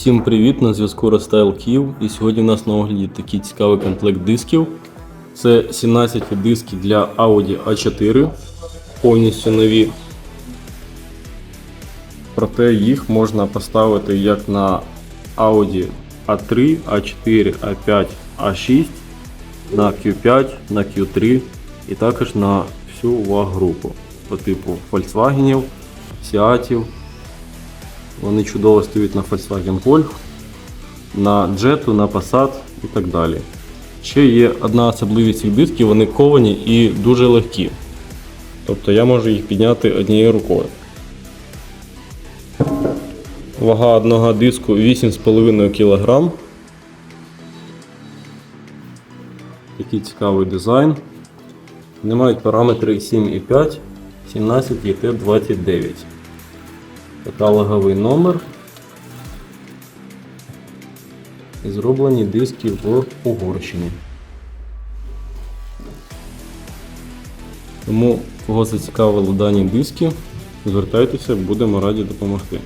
Всім привіт! На зв'язку Ростайл Київ. І сьогодні в нас на огляді такий цікавий комплект дисків. Це 17 диски для Audi A4, повністю нові. Проте їх можна поставити як на Audi A3, A4, A5, A6, на Q5, на Q3 і також на всю ВАГ-групу по типу Volkswagen, Seat. Вони чудово стоять на Volkswagen Golf, на Jetta, на Passat і так далі. Ще є одна особливість дисків, вони ковані і дуже легкі. Тобто я можу їх підняти однією рукою. Вага одного диску 8,5 кг. Такий цікавий дизайн. Вони мають параметри 7,5, 17 і Т29. Каталоговий номер. І зроблені диски в Угорщині. Тому, кого зацікавили дані диски, звертайтеся, будемо раді допомогти.